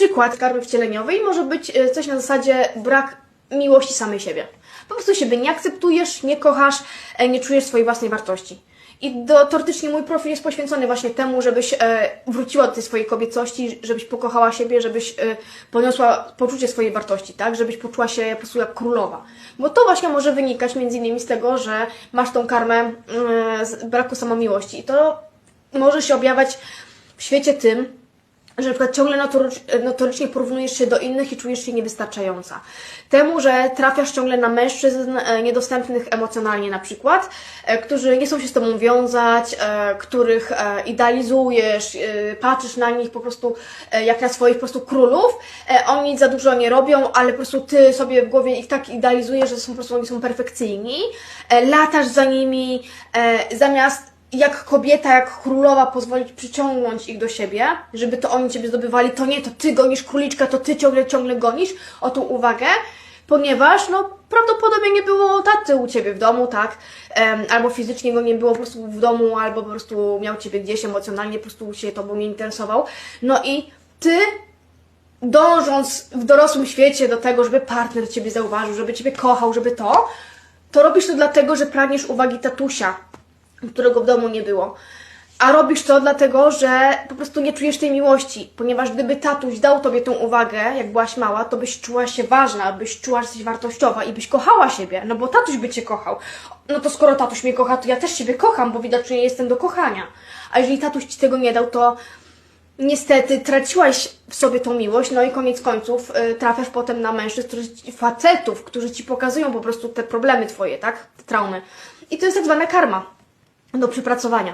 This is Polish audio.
Przykład karmy wcieleniowej może być e, coś na zasadzie brak miłości samej siebie. Po prostu siebie nie akceptujesz, nie kochasz, e, nie czujesz swojej własnej wartości. I do, teoretycznie mój profil jest poświęcony właśnie temu, żebyś e, wróciła do tej swojej kobiecości, żebyś pokochała siebie, żebyś e, poniosła poczucie swojej wartości, tak? Żebyś poczuła się po prostu jak królowa. Bo to właśnie może wynikać między innymi z tego, że masz tą karmę z braku samomiłości. I to może się objawiać w świecie tym, że na przykład ciągle notorycz- notorycznie porównujesz się do innych i czujesz się niewystarczająca. Temu, że trafiasz ciągle na mężczyzn e, niedostępnych emocjonalnie na przykład, e, którzy nie chcą się z tobą wiązać, e, których idealizujesz, patrzysz na nich po prostu jak na swoich po prostu królów. Oni za dużo nie robią, ale po prostu ty sobie w głowie ich tak idealizujesz, że są po prostu oni są perfekcyjni. Latasz za nimi, zamiast jak kobieta, jak królowa pozwolić przyciągnąć ich do siebie, żeby to oni ciebie zdobywali, to nie, to ty gonisz króliczka, to ty ciągle, ciągle gonisz? O tą uwagę, ponieważ no prawdopodobnie nie było taty u ciebie w domu, tak, albo fizycznie go nie było po prostu w domu, albo po prostu miał ciebie gdzieś emocjonalnie, po prostu się tobą nie interesował, no i ty dążąc w dorosłym świecie do tego, żeby partner ciebie zauważył, żeby ciebie kochał, żeby to, to robisz to dlatego, że pragniesz uwagi tatusia, którego w domu nie było. A robisz to dlatego, że po prostu nie czujesz tej miłości, ponieważ gdyby tatuś dał tobie tą uwagę, jak byłaś mała, to byś czuła się ważna, byś czuła, jesteś wartościowa i byś kochała siebie, no bo tatuś by cię kochał. No to skoro tatuś mnie kocha, to ja też siebie kocham, bo widocznie jestem do kochania. A jeżeli tatuś ci tego nie dał, to niestety traciłaś w sobie tą miłość, no i koniec końców y, trafiasz potem na mężczyzn, którzy, facetów, którzy ci pokazują po prostu te problemy twoje, tak? Te traumy. I to jest tak zwana karma do przepracowania.